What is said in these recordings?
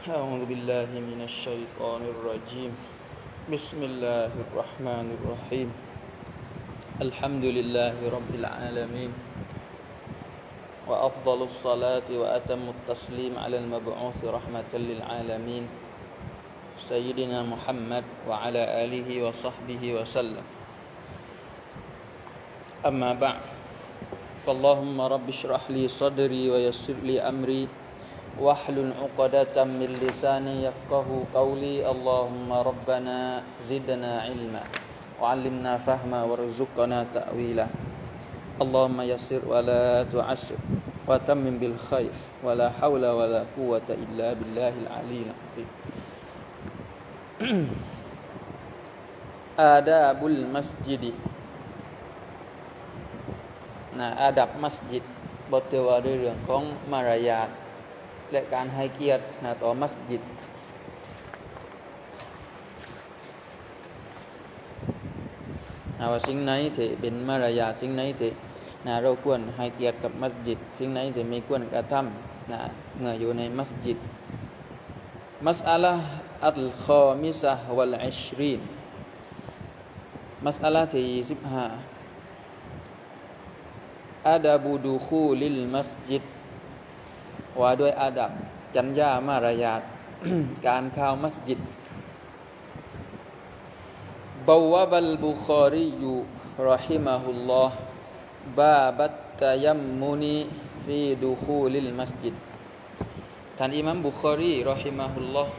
أعوذ بالله من الشيطان الرجيم. بسم الله الرحمن الرحيم. الحمد لله رب العالمين. وأفضل الصلاة وأتم التسليم على المبعوث رحمة للعالمين. سيدنا محمد وعلى آله وصحبه وسلم. أما بعد فاللهم رب اشرح لي صدري ويسر لي أمري. واحلل عقدة من لساني يفقه قولي اللهم ربنا زدنا علما وعلمنا فهما وارزقنا تأويلا اللهم يسر ولا تعسر وتمم بالخير ولا حول ولا قوة إلا بالله العلي العظيم آداب المسجد นะอาดับมัสยิดบทเทวาด้วยเรื่องของมารยาท และการให้เกียรตินะต่อมัสยิดนะว่าสิ่งไหนที่เป็นมารยาสิ่งไหนที่นะเราควรให้เกียรติกับมัสยิด สิ่งไหนที่ไม่ควรกระทำนะเมื่ออยู่ในมัสยิดมัสอัลอัลคอมิซะวัลอิชรีนมัสอัลที่สิบห้าอาดับูดูคูลิลมัสยิด ว่าด้วยอาดับจัญญามารยาทการเข้ามัสยิดบาวบัลบุคอรียูรอฮิมะฮุลลอฮ์บาบัตตะยัมมุนีฟีดูคูลิลมัสยิดท่านอิมามบุคอรีรอฮิมะฮุลลอฮ์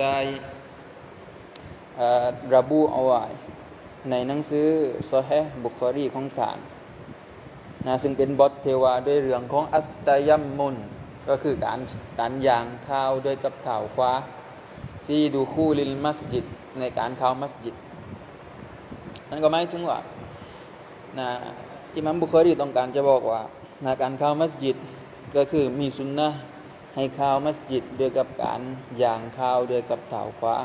ได้ระบุเอาไว้ในหนังสือซอฮีบุคอรีของท่านนะซึ่งเป็นบทเทวาด้วยเรื่องของอัตตยัมมุน ก็คือการการยางข้าวด้วยกับเท้าขวาฟีดูคู่ลิลมัสยิดในการเข้ามัสยิดนั่นก็หมายถึงว่านะอิมามบุคอรีต้องการจะบอกว่านะการเข้ามัสยิดก็คือมีสุนนะให้เข้ามัสยิดด้วยกับการยางข้าวด้วยกับเท้าขวา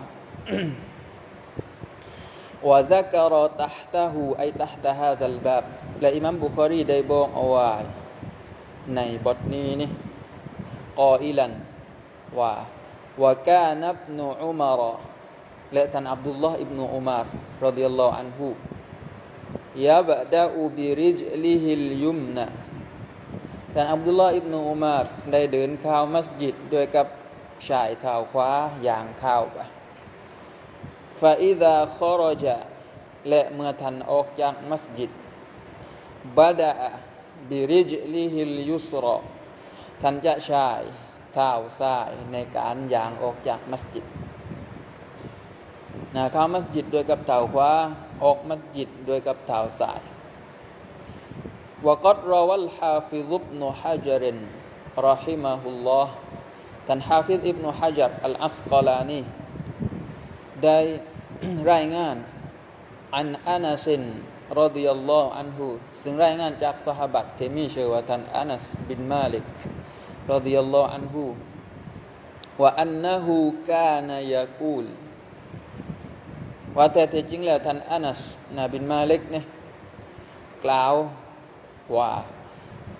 وذكر تحته أي تحت هذا الباب และอิมามบุคอรีได้บอกเอาไว้ในบทนี้นี่ กออิลันว่าว่ากานับนูอุมารและท่านอับดุลลอฮ์อิบนุอุมารรดิยัลลอฮุอันฮุยาบดาอูบิริจลิฮิลยุมนะท่านอับดุลลอฮ์อิบนุอุมารได้เดินเข้ามัสยิดโดยกับชายเท้าขวาอย่างเข้าไปฟาอิดาคอรจาและเมื่อท่านออกจากมัสยิดบาดาบิริจลิฮิลยุสรอ ท่านจะใช้เท้าซ้ายในการย่างออกจากมัสยิดนะเข้ามัสยิดโดยกับเท้าขวาออกมัสยิดโดยกับเท้าซ้าย وقد روى الحافظ ابن حجر رحمه الله ท่านฮาฟิซอิบนุฮะจัรอัลอัสกอลานีได้รายงานอันอานัสินรดิยัลลอฮุอันฮุซึ่งรายงานจากสหบัตที่มีชื่อว่าท่านอานัสบินมาลิก รดิยัลลอฮุอันฮุว่าอันนะฮูกานายากูลว่าแต่จริงแล้วท่านอานัสนาบินมาเลิกเนี่ยกล่าวว่า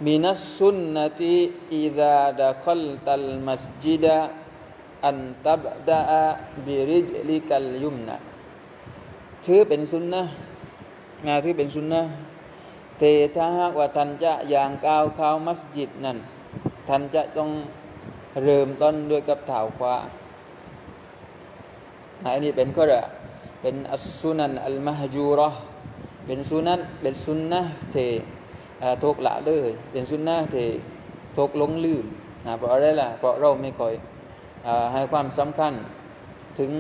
มินัสสุนนติอิดาดะคัลตัลมัสจิดะอันตับดาบิริจลิกัลยุมนะถือเป็นสุนนะนะถือเป็นสุนนะเทถ้าหากว่าท่านจะอย่างก้าวเข้ามัสยิดนั่น ท่านจะต้องเริ่มต้นด้วยกับเท้าขวาอันนี้เป็นก็ระเป็นอัสุนันอัลมหจูรอเป็นสุนันเป็นสุนนะเททุกละเลย เป็นสุนนะเททุกลงลืมนะเพราะอะไรล่ะเพราะเราไม่ค่อยให้ความสำคัญถึง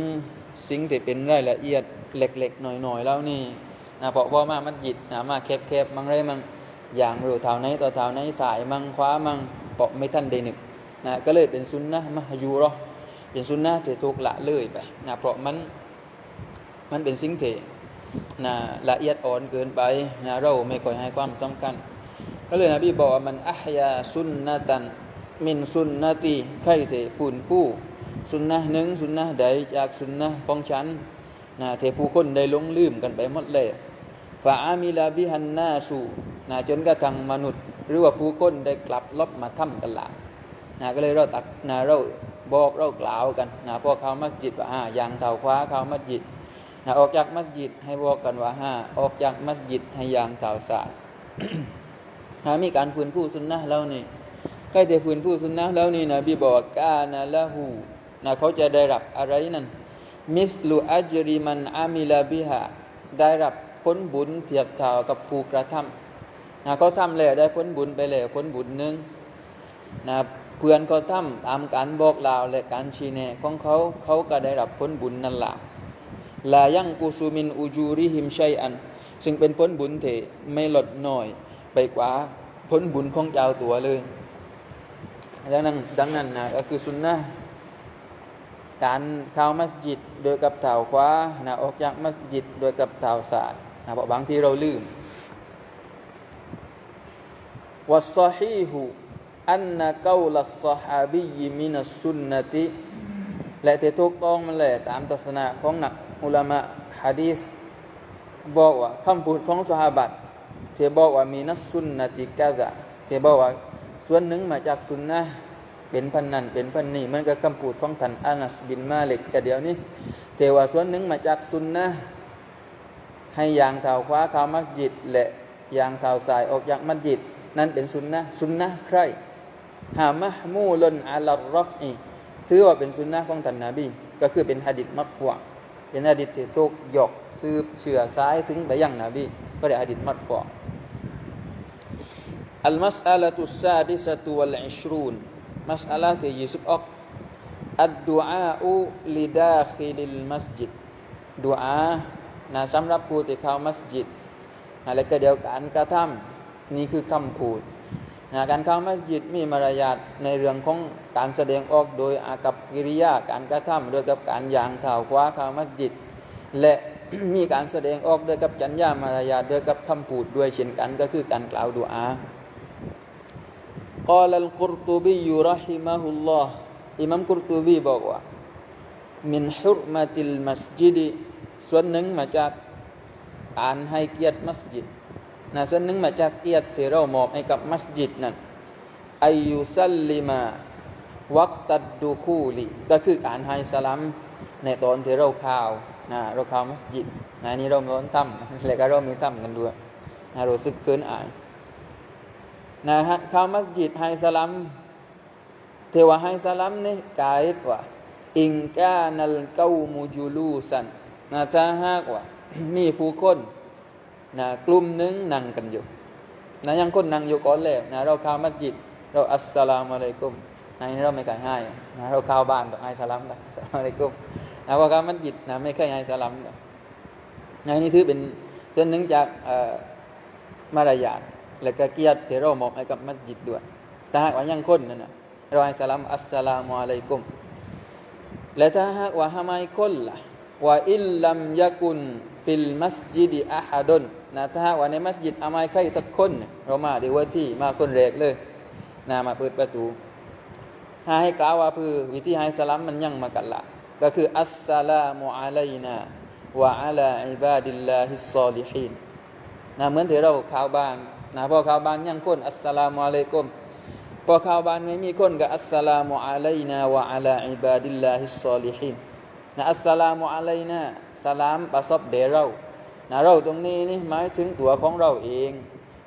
สิ่งที่เป็นรายละเอียดเล็กๆหน่อยๆแล้วนี่นะเพราะว่ามามันหยิดนะมาแคบๆมังไรมัง อย่างรูเท่าไหนต่อเท่าไหนสายมังคว้ามังเกาะไม่ทันได้หนึ่งนะก็เลยเป็นซุนนะมหยูรอเป็นซุนนะที่ถูกละเลยไปนะเพราะมันมันเป็นสิ่งที่นะละเอียดอ่อนเกินไปนะเราไม่ค่อยให้ความสำคัญ ก็เลยนบีบอกว่ามันอัพยาซุนนะตันมินซุนนะตีใครเถฝุ่นผู้สุนนะหนึ่งสุนนะใดจากสุนนะของฉันนะเทผู้คนได้ลงลืมกันไปหมดเลยฟาอามิลาบิฮันนาสู นะจนกระทั่งมนุษย์ หรือว่าผู้คนได้กลับลบมาทำกันละนะก็เลยเราตักนะเราบอกเรากล่าวกันนะพวกเขามัสยิดว่าห้าอย่างเท้าขวาเขามัสยิดนะออกจากมัสยิดให้บอกกันว่าห้าออกจากมัสยิดให้อย่างเท้าซ้ายหามีการฟื้นผู้สุนนะแล้วนี่ใกล้จะฟื้นผู้สุนนะแล้วนี่นะบีบอกกานะละหูนะเขาจะได้รับอะไรนั่นมิสลูอัจริมันอามิลาบิฮะได้รับผลบุญเทียบเท่ากับผู้กระทำ นะเขาทำแล้วได้ผลบุญไปแล้วผลบุญหนึ่งนะเพื่อนเขาทำตามการบอกลาวและการชี้แนะของเขาเขาก็ได้รับผลบุญนั่นแหละลายังกุสุมินอูจูริหิมชัยอัน ซึ่งเป็นผลบุญเทไม่ลดน้อย ไปกว่าผลบุญของเจ้าตัวเลยดังนั้นดังนั้นนะก็คือสุนนะการเข้ามัสยิดโดยกับเท้าขวานะออกจากมัสยิดโดยกับเท้าซ้ายนะเพราะบางทีเราลืม วัสซอฮีฮูอันนะกาลัสซอฮาบีมินัสสุนนติและที่ถูกต้องมันแหละตามทัศนะของนักอุลามะฮะดีษบอกว่าคำพูดของสหบัตที่บอกว่ามีนัสสุนนติกะซะที่บอกว่าส่วนหนึ่งมาจากสุนนะเป็นพันนันเป็นพันนี่มันก็คำพูดของท่านอานัสบินมาเล็กแต่เดี๋ยวนี้เทว่าส่วนหนึ่งมาจากสุนนะให้ยางเท้าขวาเข้ามัสยิดและยางเท้าซ้ายออกจากมัสยิด นั่นเป็นซุนนะซุนนะใครหามะมูลนอัลลอฟอีถือว่าเป็นซุนนะของท่านนาบี ก็คือเป็นฮะดิษมักฟวเป็นฮะดิษที่ตกหยกซืบเชื่อซ้ายถึงไปยังนบี ก็ได้ฮะดิษมักฟวอัลมัสอัลตุสซาดิสตุวัลอิชรูนมัสอัลที่ยี่สิบออกอัดดูอาอูลิดาคิลิลมัสยิดดูอานะสำหรับผู้ที่เข้ามัสยิดอะไรก็เดียวกันกระทำ นี่คือคำพูดนะการเข้ามัสยิดมีมารยาทในเรื่องของการแสดงออกโดยอากับกิริยาการกระทำโดยกับการยางเท้าขวาเข้ามัสยิด และ มีการแสดงออกโดยกับจัญญามารยาทโดยกับคำพูดด้วยเช่นกันก็คือการกล่าวดุอา قال القرطبي رحمه الله อิมัมกุรตูบีบอกว่ามินฮุรมาติลมัสยิดส่วนหนึ่งมาจากการให้เกียรติมัสยิด นะส่วนหนึ่งมาจากเกียรติที่เรามอบให้กับมัสยิดนั้นอายุสัลลิมาวักตัดดูคูลีก็คือการให้สลัมในตอนที่เราข่าวนะเราข่าวมัสยิดนะนี่เราไม่ทำแล้วก็เราไม่ทำกันด้วยนะเราสึกเขินอายนะฮะข่าวมัสยิดให้สลัมเทวะให้สลัมนี่กายว่าอิงกานัลเกามูจูลูสันนะถ้าหากว่ามีผู้คน นะกลุ่มหนึ่งนั่งกันอยู่นะยังคนนั่งอยู่ก่อนแล้วนะเราเข้ามัสยิด เราอัสสลามุอะลัยกุมนะนี่เราไม่เคยให้นะเราเข้าบ้านต้องให้สลัมนะสลามอะลัยกุมนะพอเข้ามัสยิดนะไม่เคยให้สลัมนะนี่ถือเป็นส่วนหนึ่งจากมารยาทและก็เกียรติที่เรามอบให้กับมัสยิดด้วยแต่หากว่ายังคนนั่นนะเราให้สลัมอัสสลามุอะลัยกุมและถ้าหากว่าทำไมคนล่ะ ว่าอิลลัมยะกุนฟิลมัสยิดอะฮัดนนะถ้าหากว่าในมัสยิดอามัยใครสักคน เรามาดีว่าที่มาคนแรกเลยนะมาเปิดประตูให้กล่าวว่าพือวิธีให้สลัมมันยั่งมากันละก็คืออัสสลามุอะลัยนาวะอะลาอิบาดิลลาฮิสซอลิฮีนนะเหมือนที่เราข่าวบ้านนะพอข่าวบ้านยั่งคนอัสสลามุอะลัยกุมพอข่าวบ้านไม่มีคนก็อัสสลามุอะลัยนาวะอะลาอิบาดิลลาฮิสซอลิฮีน นะอัสสลามุอะลัยนาสลามประสบเดเรานะเราตรงนี้นี่หมายถึงตัวของเราเอง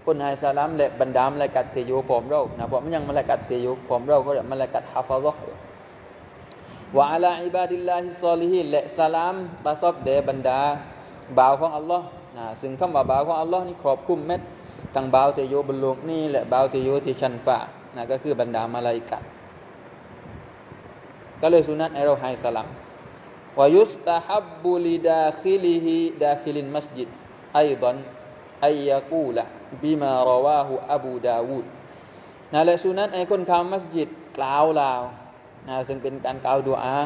คนให้สลามและบรรดามละกัดที่อยู่ผมเรานะเพราะมันยังมาละกัดที่อยู่ผมเราก็เรียกมาละกัดฮาฟาซะวะอะลาอิบาดิลลาฮิซอลิฮีและสลามประสบเดบรรดาบ่าวของอัลลอฮ์นะซึ่งคำว่าบ่าวของอัลลอฮ์นี่ครอบคลุมเม็ดทั้งบ่าวที่อยู่บนโลกนี้และบ่าวที่อยู่ที่ชั้นฟ้านะก็คือบรรดามาลาอิกัดก็เลยสุนัตให้เราให้สลาม ويستحب لداخله داخل المسجد أيضا أن يقول بما رواه أبو داود นะและสุนัตไอ้คนเข้ามัสยิดกล่าวลาวนะซึ่งเป็นการกล่าวดุอา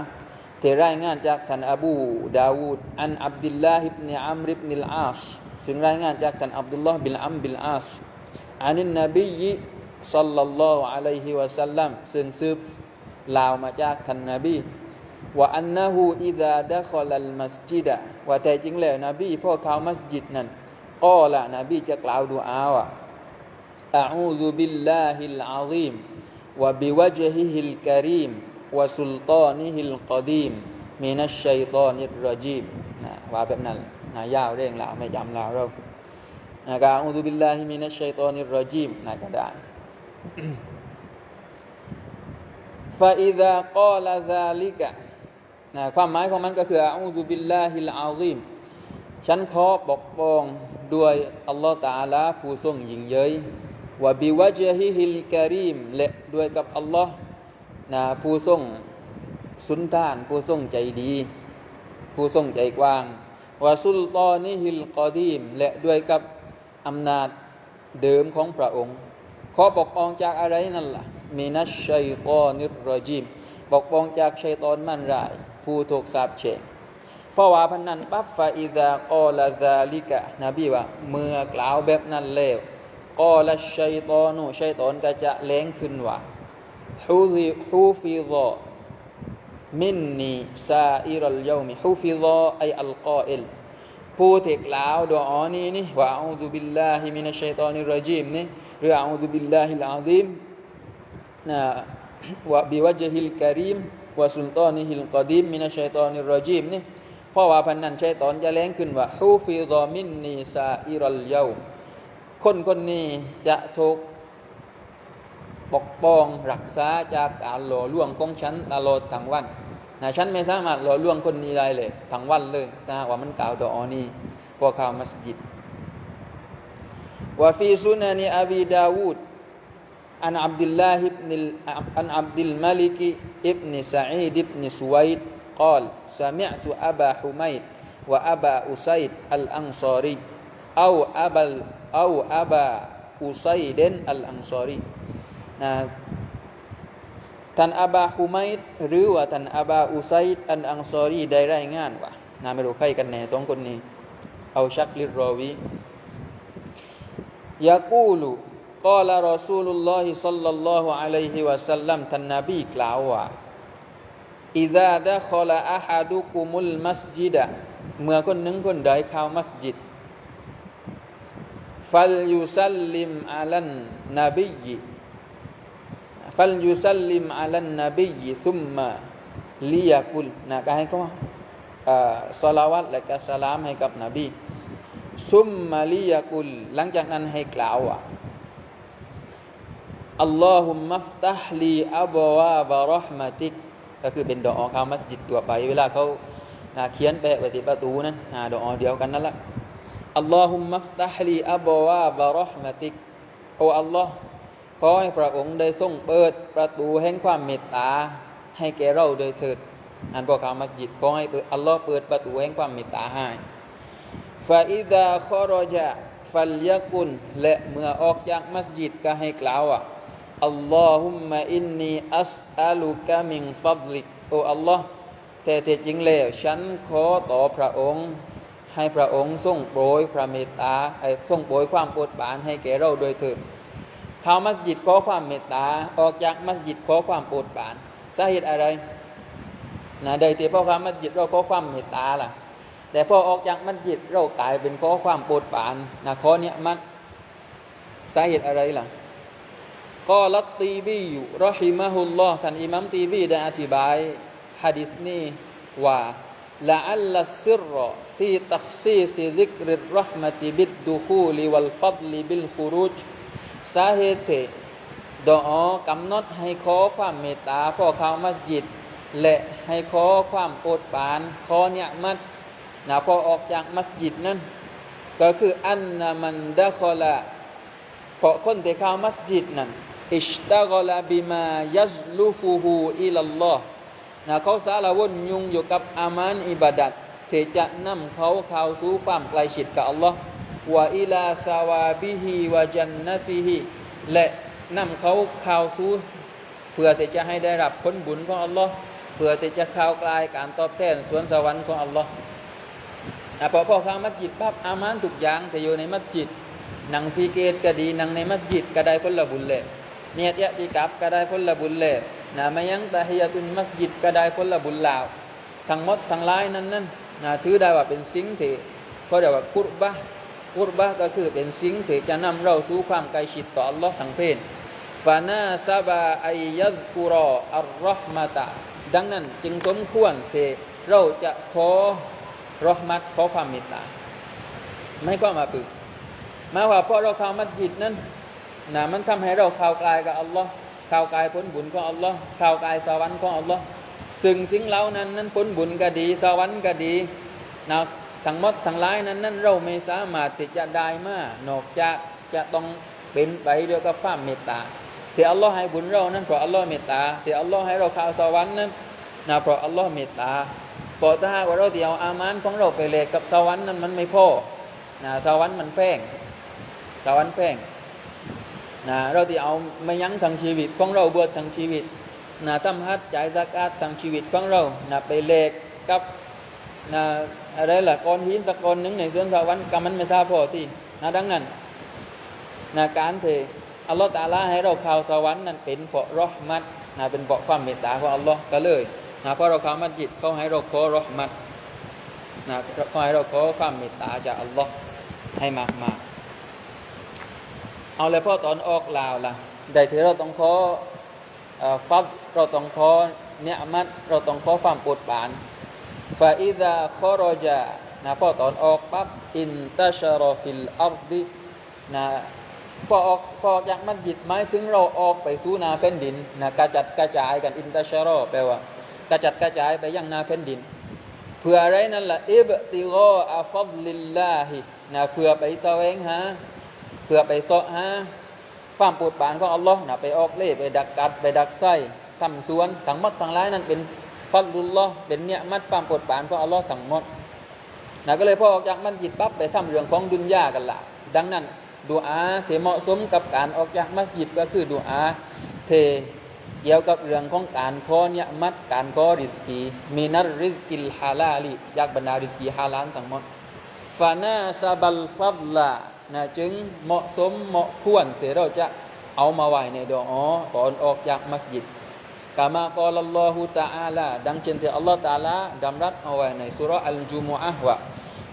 ที่รายงานจากท่านอบูดาวูดอันอับดุลลาฮิบเนอัมริบนิลอาชซึ่งรายงานจากท่านอับดุลลาห์บินอัมบิลอาชอานินนบีสัลลัลลอฮุอะลัยฮิวะสัลลัมซึ่งซืบลาวมาจากท่านนบี ว่าอันนะฮูอิดาดะคอลัลมัสจิดะว่าแต่จริงแล้วนบีพ่อเขามัสยิดนั้นก็ละนบีจะกล่าวดูอาว่าอะอูซุบิลลาฮิลอาซีมวะบิวะจฮิฮิลกะรีม วะสุลตานิฮิลกอดีมมินัชชัยตอนิรรจีมนะว่าแบบนั้นนะยาวเรื่องลาวไม่จำลาวเรานะกาอูซุบิลลาฮิมินัชชัยตอนิรรจีมนะก็ได้ فإذا قال ذلك นะความหมายของมันก็คืออูซุบิลลาฮิลอาซีมฉันขอปกป้องด้วยอัลลอฮฺตาลาผู้ทรงยิ่งใหญ่วะบิวะจฮิฮิลกรีมและด้วยกับอัลลอฮ์นะผู้ทรงสุนทาน ผู้ทรงใจดี ผู้ทรงใจกว้างวะสุลตานิฮิลกอดีมและด้วยกับอำนาจเดิมของพระองค์ ขอปกป้องจากอะไรนั่นล่ะมินัชชัยตอนิรรจีมปกป้องจากชัยตอนมันร้าย ผู้ถูกสาปแช่งเพราะว่าพันนั้นปั๊บฟาอิดากอลาซาลิกะนบีว่าเมื่อกล่าวแบบนั้นแล้วกอละชัยตอนุชัยตอนก็จะแรงขึ้นว่าฮูซิฮูฟิซอมินนีซาอิรัลยามิฮูฟิซอไออัลกออิลผู้ที่กล่าวดออานี้นี่ว่าอูซุบิลลาฮิมินัชชัยตอนิรรจีมนี่หรืออูซุบิลลาฮิลอาซีมนะว่าบิวะจฮิลกะรีม วะสุลตานิฮิลกอดีมมินัชชัยตอนิรรจีมนี่เพราะว่าพันนั้นชัยตอนจะแรงขึ้นว่าฮูฟิซอมินนีซาอิรัลยาคนคนนี้จะถูกปกป้องรักษาจากการหล่อล่วงของฉันตลอดทั้งวันนะฉันไม่สามารถหล่อล่วงคนนี้ได้เลยทั้งวันเลยถ้าว่ามันกล่าวดออนี้พวกข่าวมัสยิดว่าฟีซุนันอบีดาวูด อันอับดุลลาฮิบนิลอันอับดุลมาลิกอิบนิสะอีดอิบนิสวัยด قال سمعت أبا حميد وأبا أسيد الأنصاري أو أبا أو أبا أسيد الأنصاري นะท่านอาบาฮุมัยหรือว่าท่านอาบาอุไซด์อันอังซอรีได้รายงานว่านะไม่รู้ใครกันแน่สองคนนี้ เอาชักลิรอวียากูลุ กอลารอสูลุลลอฮิซัลลัลลอฮุอะลัยฮิวะสัลลัมท่านนบีกล่าวว่าอิซาดะคอลาอะฮะดุกุมุลมัสญิดะเมื่อคนหนึ่งคนใดเข้ามัสยิดฟัลยุสลิมอะลันนบีฟัลยุสลิมอะลันนบีซุมมาลียากุลนะก็ให้เขาสลาวัตและก็สลามให้กับนบีซุมมาลียากุล หลังจากนั้นให้กล่าวว่า อัลลอฮุมมัฟตัฮลีอับวาบะรอห์มะติกก็คือเป็นดอกอคามัสยิดตัวไป เวลาเขาเขียนแปะไว้ที่ประตูนั้นดอกอเดียวกันนั่นแหละอัลลอฮุมมัฟตัฮลีอับวาบะรอห์มะติกโอ้อัลลอฮ์ขอให้พระองค์ได้ทรงเปิดประตูแห่งความเมตตาให้แก่เราโดยเถิดอันบอกคำมัสยิดขอให้อัลลอฮ์เปิดประตูแห่งความเมตตาให้ฟาอิดาคอรจาฟัลยกุลและเมื่อออกจากมัสยิดก็ให้กล่าวว่า อัลลอฮุมมะอินนีอัสอัลุกะมิงฟัดลิกโอ้อัลลอฮ์แต่แท้จริงแล้วฉันขอต่อพระองค์ ให้พระองค์ทรงโปรยพระเมตตาให้ทรงโปรยความโปรดปรานให้แก่เราโดยเถิดเข้ามัสยิดขอความเมตตาออกจากมัสยิดขอความโปรดปรานสาเหตุอะไรนะใดที่พอเข้ามัสยิดเราขอความเมตตาล่ะ แต่พอออกจากมัสยิดเรากลายเป็นขอความโปรดปรานนะขอเนี่ยมันสาเหตุอะไรล่ะ กอลัตตีบีอยู่รอฮิมะฮุลลอฮ์ท่านอิมามตีบีได้อธิบายฮะดิษนี้ว่าละอัลลัซิรฟีตักซีซิซิกริรห์มติบิดดุคูลิวัลฟัดลิบิลฟุรุจสาเหตุดอกำหนดให้ขอความเมตตาพ่อเขามัสยิด และให้ขอความโปรดปรานขอเนี่ยมัดนะพอออกจากมัสยิดนั้น ก็คืออันนามันดะคอละเพราะคนที่เข้ามัสยิดนั้น อิชตากลาบิมายัลูฟูฮูอิลลอฮ์นะเขาสารวนยุงอยู่กับอามานอิบาดัตที่จะนำเขาเข้าสู่ความใกล้ชิดกับอัลลอฮ์วะอิลาซาวาบิฮิวะจันนติฮิและนำเขาเข้าสู่เพื่อที่จะให้ได้รับผลบุญของอัลลอฮ์เพื่อที่จะเข้ากลายการตอบแทนสวนสวรรค์ของอัลลอฮ์พอพอเข้ามัสยิดปั๊บอามานทุกอย่างที่อยู่ในมัสยิดหนังฟีเกตก็ดีหนังในมัสยิดก็ได้ผลบุญเลย เนียดยะติกับก็ได้ผลบุญเลยนะไม่ยังตะฮียตุนมัสยิดก็ได้ผลบุญลาวทั้งหมดทั้งหลายนั้นนั้นนะถือได้ว่าเป็นสิ่งที่เขาเรียกว่ากุรบะกุรบะก็คือเป็นสิ่งที่จะนำเราสู่ความใกล้ชิดต่ออัลลอฮ์ทั้งเพศฟฟานาซาบาไอยัซกุรออัลรอฮ์มะตะดังนั้นจึงสมควรที่เราจะขอรอฮ์มัตขอความเมตตาไม่ก็มาปือมาว่าเพราะเราเข้ามัสยิดนั้น นะมันทำให้เราข้าวกายกับอัลลอฮ์ข้าวกายพ้นบุญของอัลลอฮ์ข้าวกายสวรรค์ของอัลลอฮ์ซึ่งสิ่งเหล่านั้นนั้นพ้นบุญก็ดี สวรรค์ก็ดีนะทั้งหมดทั้งหลายนั้นนั้นเราไม่สามารถที่จะได้มานอกจากจะต้องเป็นไปด้วยกับความเมตตาที่อัลลอฮ์ให้บุญเรานั้นเพราะอัลลอฮ์เมตตาที่อัลลอฮ์ให้เราข้าวสวรรค์นั้นนะเพราะอัลลอฮ์เมตตาเพราะถ้าหากว่าเราเดียวอามานของเราไปเลกกับสวรรค์นั้นมันไม่พอนะสวรรค์มันแพงสวรรค์แพง นะเราที่เอาไม่ยั้งทั้งชีวิตของเราเบวชทั้งชีวิตนะทำฮัจจ่ายซักอาตทั้งชีวิตของเรานะไปเลกกับนะอะไรล่ะก้อนหินสักก้อนหนึ่งในสวนสวรรค์ก็มันไม่ท่าพอที่นะดังนั้นนะการเทอัลลอฮฺตาลาให้เราเข้าสวรรค์นั้นเป็นเพราะรอห์มัดนะเป็นเพราะความเมตตาของอัลลอฮ์ก็เลยนะเพราะเราเข้ามัสยิดเขาให้เราขอรอห์มัดนะเขาให้เราขอความเมตตาจากอัลลอฮ์ให้มากมากๆ เอาเลยพ่อตอนออกลาวล่ะได้ที่เราต้องขออฟัดเราต้องขอเนี่ยมัดเราต้องขอความปรดปานฟาอิดาคอรจานะพ่อตอนออกปั๊บอินตัชารอฟิลอัรดินะพอออกพอออกจากมัสยิดหมาถึงเราออกไปสู่นาแผ่นดินนะกระจัดกระจายกันอินตัชารอแปลว่ากระจัดกระจายไปยังนาแผ่นดิน เพื่ออะไรนั่นละอิบติกออัฟัดลิลลาฮินะเพื่อไปแสวงหา พื่อไปเสาะหาความปรดปานของอัลลอฮ์นะไปออกเล่ไปดักกัดไปดักไส้ทำสวนทั้งหมดทั้งหลายนั้นเป็นฟัดลุลลอฮ์เป็นเนี่ยมัดความปรดปานของอัลลอฮ์ทั้งหมดนะก็เลยพอออกจากมัสยิดปั๊บไปทำเรื่องของดุนยากันละดังนั้นดูอาที่เหมาะสมกับการออกจากมัสยิดก็คือดูอาเทเกี่ยวกับเรื่องของการขอเนี่ยมัดการขอริสกีมีนัรริสกิลฮาลาลีจากบรรดาริสกีฮาลาลทั้งหมดฟานาซาบัลฟัดลา นะจึงเหมาะสมเหมาะควรที่เราจะเอามาไว้ในดอตอนออกจากมัสยิดกามากอลัลลอฮุตะอาลาดังเช่นที่อัลลอฮฺตะอาลาดำรัสเอาไว้ในสุราะห์อัลจุมุอะห์ว่า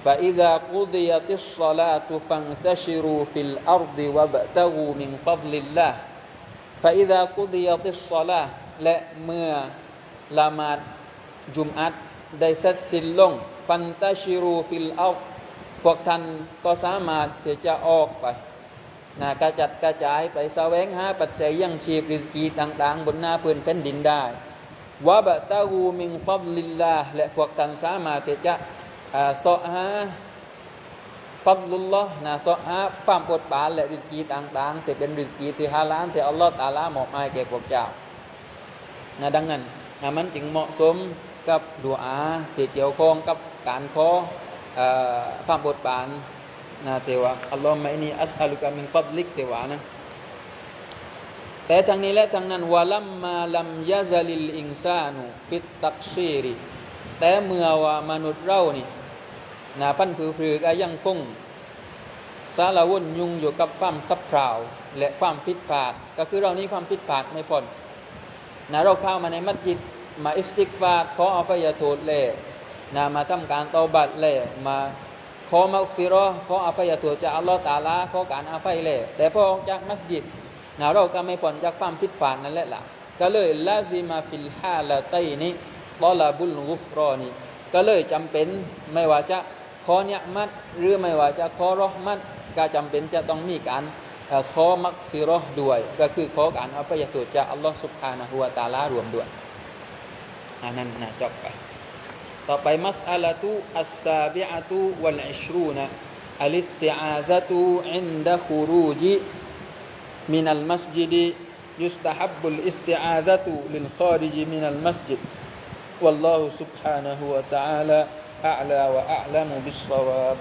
فإذا قضيت الصلاة فانتشروا في الأرض وابتغوا من فضل الله فإذا قضيت الصلاة และเมื่อละหมาดจุมอัดได้เสร็จสิ้นลงฟันตาชิรูฟิลเอาพ วกท่านก็สามารถที่จะออกไปนะกระจัดกระจายไปแสวงหาปัจจัยยังชีพริสกีต่าง ๆ บนหน้าพื้นแผ่นดินได้วะบะตาหูมิงฟัดลิลลาและพวกท่านสามารถที่จะเสาะหาฟัดลุลลอนะเสาะหาความโปรดปรานและริสกีต่างๆที่เป็นริสกีที่ฮาลาลที่อัลลอฮฺตาลามอบให้แก่พวกเจ้านะดังนั้นนะมันจึงเหมาะสมกับดูอาที่เกี่ยวข้องกับการขอ ความโปรดปานนะเทวะอัลลอฮฺมะอินีอัสอัลุกะมินฟัดลิกเทวะนะแต่ทั้งนี้และทั้งนั้นวะลัมมาลัมยะซาลิลอินซานุฟิตตักซีริแต่เมื่อว่ามนุษย์เรานี่นะพันผือผือก็ยังคงสารวุ่นยุ่งอยู่กับความสับเพร่าและความผิดพลาดก็คือเรานี้ความผิดพลาดไม่พ้นนะเราเข้ามาในมัสยิดมาอิสติกฟาขออภัยโทษเลย นะมาทำการตาบัตเลยมาขอมักฟิรอขออภัยโทษจากอัลลอฮฺตาลาขอการอภัยเลยแต่พอออกจากมัสยิดนะเราก็ไม่พ้นจากความผิดพลาดนั่นแหละล่ะก็เลยลาซิมาฟิลฮาละไตนี้ตอลาบุลกุฟรอนี่ก็เลยจำเป็นไม่ว่าจะขอเนี่ยมัดหรือไม่ว่าจะขอรอมัดก็จำเป็นจะต้องมีการขอมักฟิรอด้วย ก็คือขอการอภัยโทษจากอัลลอฮฺสุบฮานะฮุวาตาลารวมด้วยอันนั้นนะจบไป ต่อไปมัสอัลตุอัสซาบิอะตุวัลอิชรูนะอัลอิสติอาซะตุอินดะคูรูจิมินัลมัสยิด يستحب الاستعاذة للخارج من المسجد والله سبحانه وتعالى أعلى وأعلم بالصواب